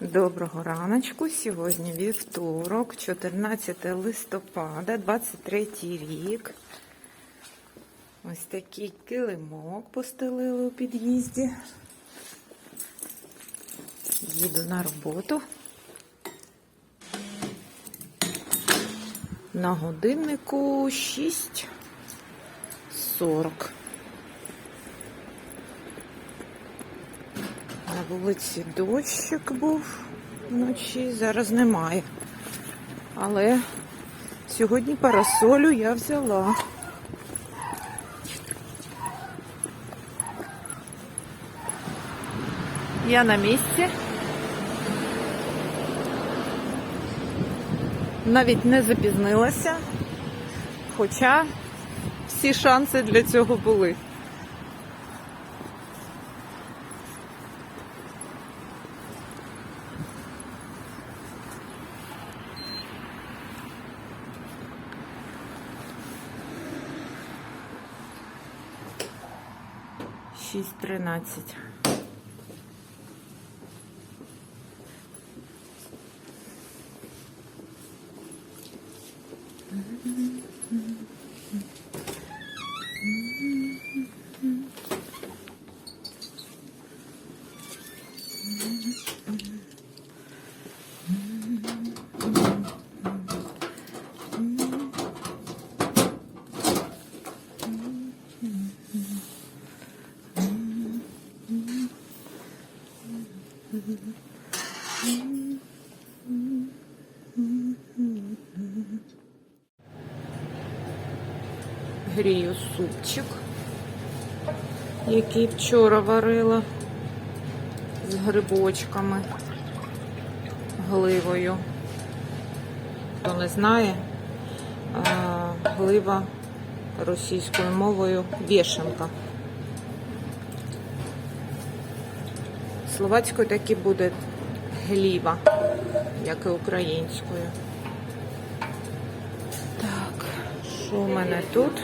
Доброго раночку. Сьогодні вівторок, 14 листопада, 23 рік. Ось такий килимок постелили у під'їзді. Їду на роботу. На годиннику 6.40. вулиці дощик був вночі, зараз немає. Але сьогодні парасолю я взяла. Я на місці. Навіть не запізнилася, хоча всі шанси для цього були. 6,13. Грію супчик, який вчора варила з грибочками, гливою. Хто не знає, глива російською мовою вішенка. Словацькою так і буде гліва, як і українською. Так, що у мене тут?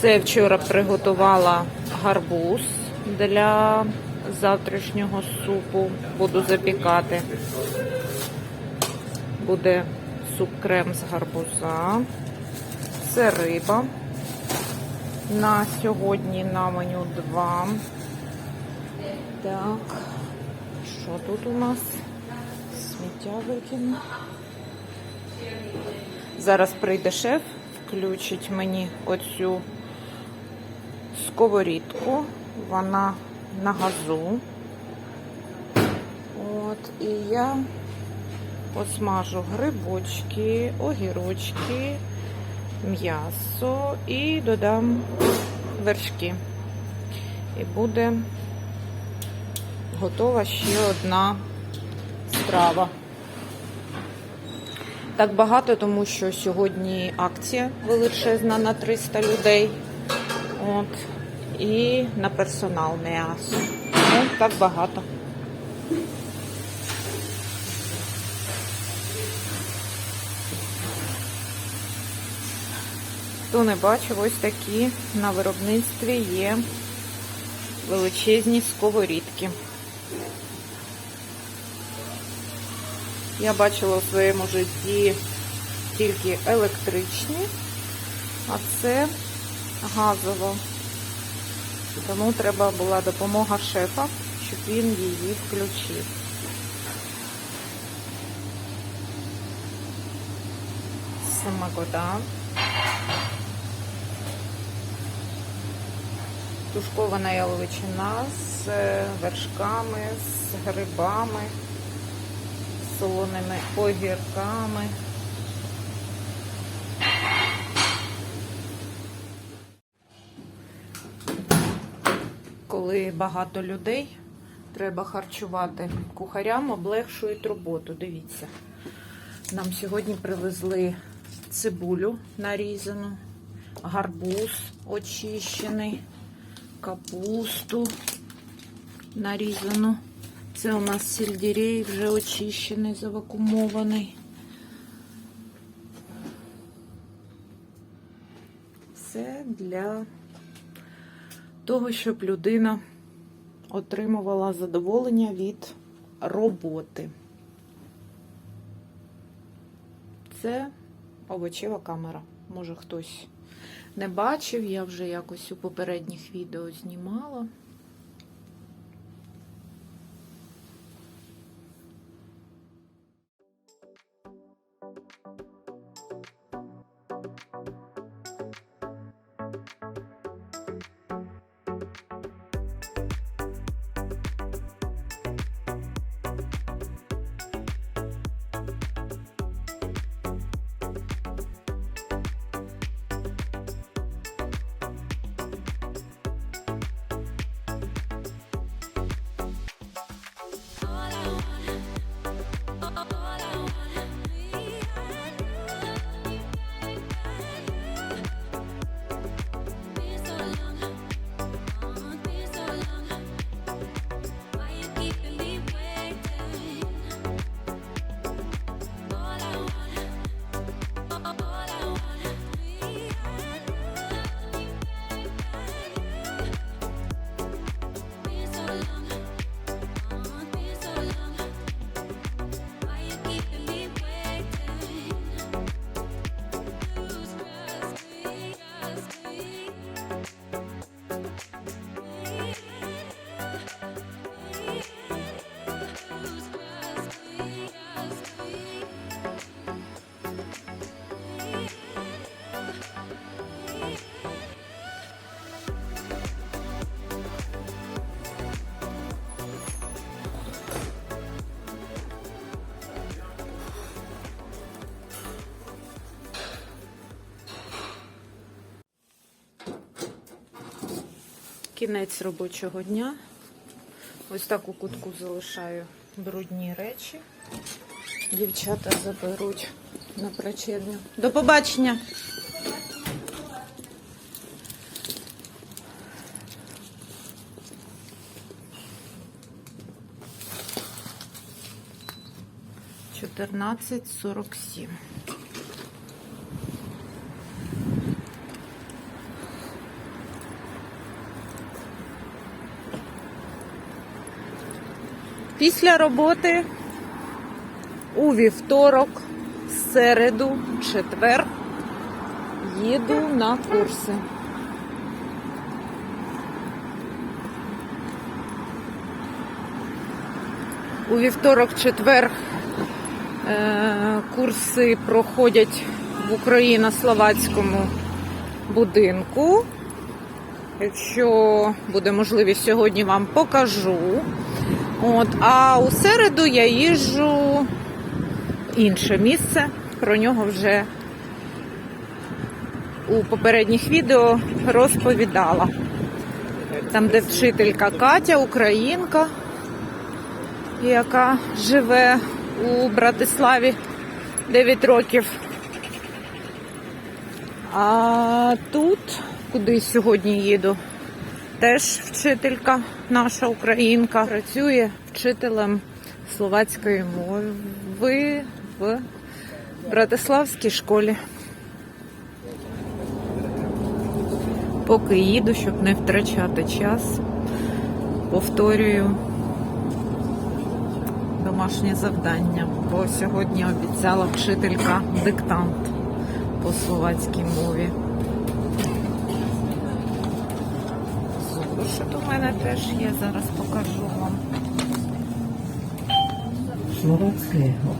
Це я вчора приготувала гарбуз для завтрашнього супу. Буду запікати. Буде суп-крем з гарбуза. Це риба. На сьогодні на меню 2. Так, що тут у нас? Сміття викину. Зараз прийде шеф, включить мені оцю сковорідку. Вона на газу. От, і я посмажу грибочки, огірочки, м'ясо і додам вершки. І буде готова ще одна страва. Так багато, тому що сьогодні акція величезна на 300 людей. От. І на персонал м'ясо. Ну, так багато. Хто не бачив, ось такі на виробництві є величезні сковорідки. Я бачила у своєму житті тільки електричні, а це газово. Тому треба була допомога шефа, щоб він її включив. Самогода. Тушкована яловичина з вершками, з грибами з солоними огірками. Коли багато людей, треба харчувати кухарям, облегшують роботу. Дивіться. Нам сьогодні привезли цибулю нарізану, гарбуз очищений, капусту нарізану. Це у нас сельдерей вже очищений, завакумований. Це для того, щоб людина отримувала задоволення від роботи. Це овочева камера. Може хтось не бачив, я вже якось у попередніх відео знімала. Кінець робочого дня. Ось так у кутку залишаю брудні речі. Дівчата заберуть на причерню. До побачення! Чотирнадцять сорок сім. Після роботи у вівторок, середу, четвер їду на курси. У вівторок, четвер е, курси проходять в Україно-Словацькому будинку. Якщо буде можливість, сьогодні вам покажу. От, а у середу я їжджу інше місце. Про нього вже у попередніх відео розповідала. Там, де вчителька Катя, українка, яка живе у Братиславі 9 років. А тут, куди сьогодні їду, теж вчителька, наша українка, працює вчителем словацької мови в Братиславській школі. Поки їду, щоб не втрачати час, повторюю домашнє завдання, бо сьогодні обіцяла вчителька диктант по словацькій мові. Зошит у мене теж є, зараз покажу вам. Словацкého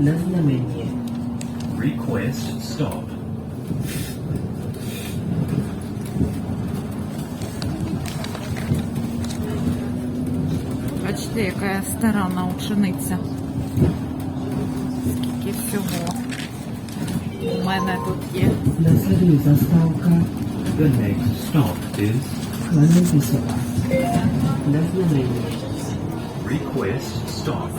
na znamenie Request stop. Бачите, яка я старанна учениця. Скільки всього у мене тут є. Nasleduje zastávka The next stop is Request stop.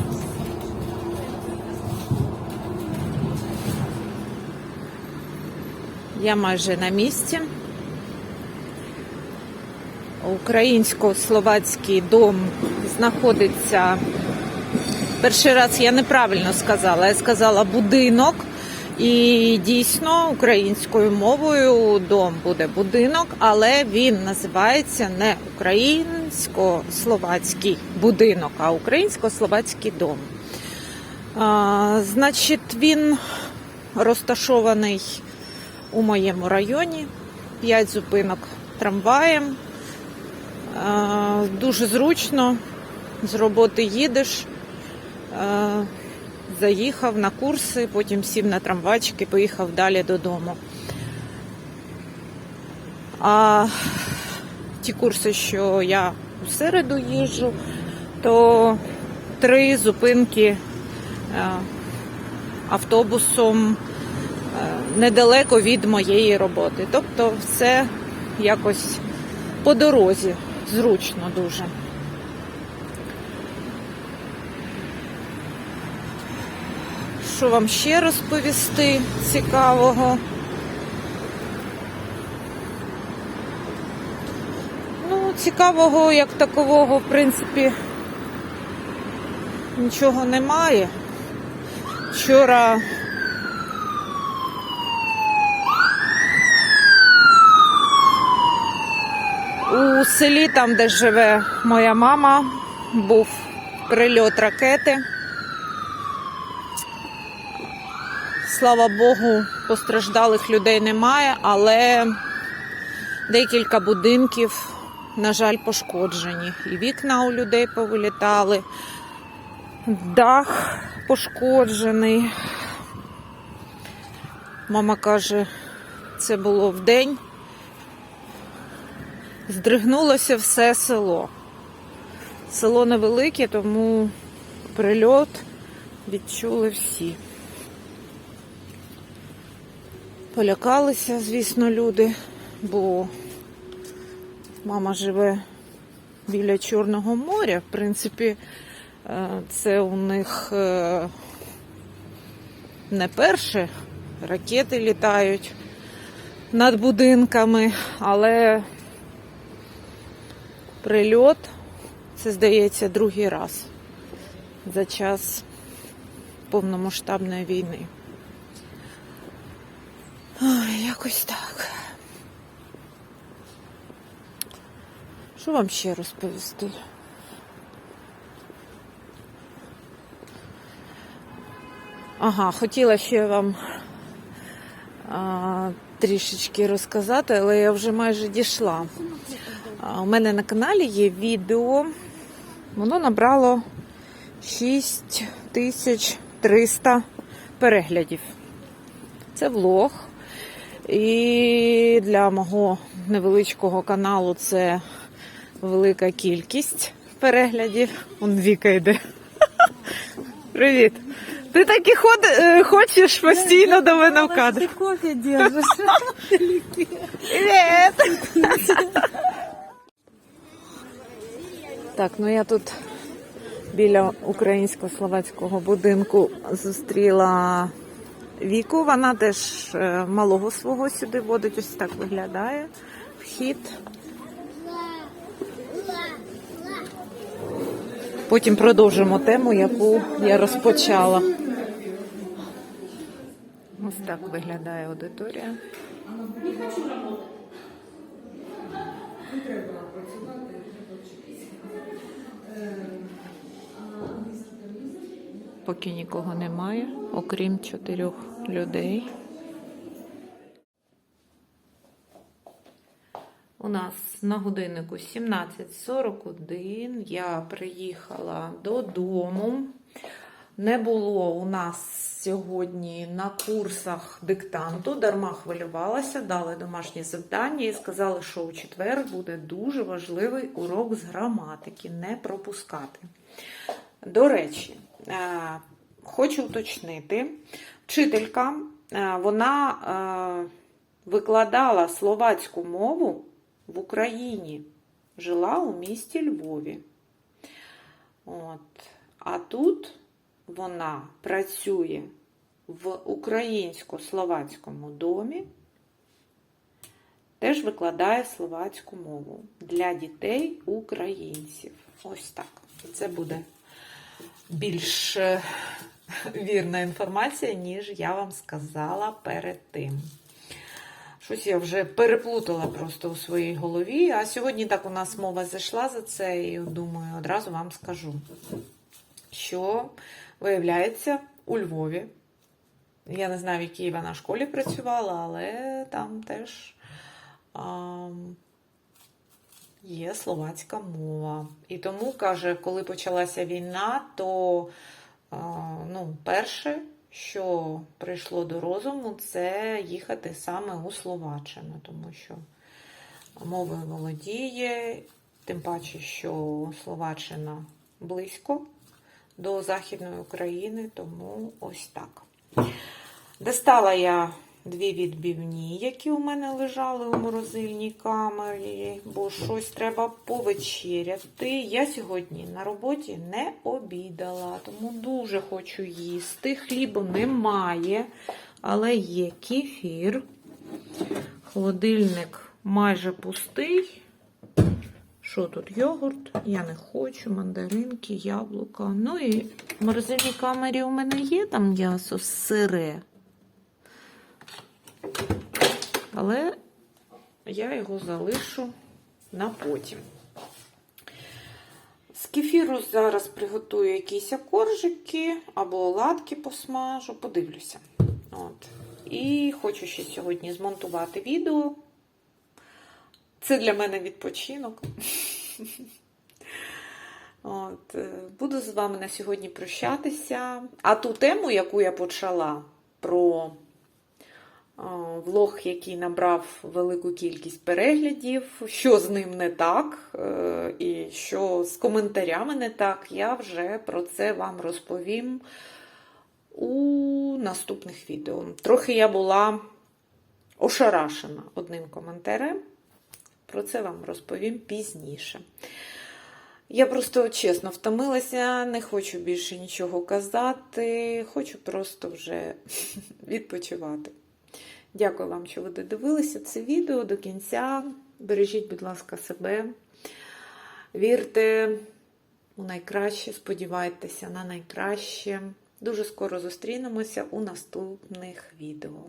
Я майже на місці. Українсько-словацький дом знаходиться. Перший раз я неправильно сказала. Я сказала будинок, І дійсно українською мовою дом буде будинок, але він називається не українсько-словацький будинок, а українсько-словацький дом. А, значить, він розташований у моєму районі. П'ять зупинок трамваєм. А, дуже зручно. З роботи їдеш. Заїхав на курси, потім сів на трамвайчик і поїхав далі додому. А ті курси, що я у середу їжджу, то три зупинки е, автобусом е, недалеко від моєї роботи. Тобто все якось по дорозі, зручно дуже. Що вам ще розповісти цікавого? Ну, цікавого як такового, в принципі, нічого немає. Вчора у селі, там, де живе моя мама, був прильот ракети. Слава Богу, постраждалих людей немає, але декілька будинків, на жаль, пошкоджені. І вікна у людей повилітали, дах пошкоджений. Мама каже, це було вдень. Здригнулося все село. Село невелике, тому прильот відчули всі. Полякалися, звісно, люди, бо мама живе біля Чорного моря. В принципі, е, це у них е, не перше. Ракети літають над будинками, але прильот це, здається, другий раз за час повномасштабної війни. Ой, якось так. Що вам ще розповісти? Ага, хотіла ще вам а, трішечки розказати, але я вже майже дійшла. А, у мене на каналі є відео. Воно набрало 6300 переглядів. Це влог. І для мого невеличкого каналу це велика кількість переглядів. Он Віка йде. Привіт. Ти так і ход... е, хочеш постійно до мене в кадр. Ты кофе держишь. Привіт. Так, ну я тут біля українсько-словацького будинку зустріла Віку. Вона теж е, малого свого сюди водить. Ось так виглядає. Вхід. Потім продовжимо тему, яку я розпочала. Ось так виглядає аудиторія. Поки нікого немає, окрім чотирьох людей. У нас на годиннику 17.41. Я приїхала додому. Не було у нас сьогодні на курсах диктанту, дарма хвилювалася, дали домашнє завдання і сказали, що у четвер буде дуже важливий урок з граматики, не пропускати. До речі, е, хочу уточнити, вчителька е, вона е, викладала словацьку мову в Україні, жила у місті Львові. От. А тут вона працює в українсько-словацькому домі, теж викладає словацьку мову для дітей українців. Ось так. Це буде більш е, вірна інформація, ніж я вам сказала перед тим. Щось я вже переплутала просто у своїй голові. А сьогодні так у нас мова зайшла за це, і думаю, одразу вам скажу, що виявляється у Львові. Я не знаю, в якій вона школі працювала, але там теж а, є словацька мова. І тому, каже, коли почалася війна, то ну, перше, що прийшло до розуму, це їхати саме у Словаччину, тому що мовою володіє, тим паче, що Словаччина близько до Західної України, тому ось так. Достала я дві відбівні, які у мене лежали у морозильній камері, бо щось треба повечеряти. Я сьогодні на роботі не обідала, тому дуже хочу їсти. Хлібу немає, але є кефір. Холодильник майже пустий. Що тут? Йогурт? Я не хочу, мандаринки, яблука. Ну і в морозильній камері у мене є там м'ясо сире. Але я його залишу на потім. З кефіру зараз приготую якісь коржики або оладки посмажу, подивлюся. От. І хочу ще сьогодні змонтувати відео. Це для мене відпочинок. От, буду з вами на сьогодні прощатися. А ту тему, яку я почала про влог, який набрав велику кількість переглядів, що з ним не так, е, і що з коментарями не так, я вже про це вам розповім у наступних відео. Трохи я була ошарашена одним коментарем. Про це вам розповім пізніше. Я просто чесно втомилася, не хочу більше нічого казати, хочу просто вже відпочивати. Дякую вам, що ви додивилися це відео до кінця. Бережіть, будь ласка, себе. Вірте у найкраще, сподівайтеся на найкраще. Дуже скоро зустрінемося у наступних відео.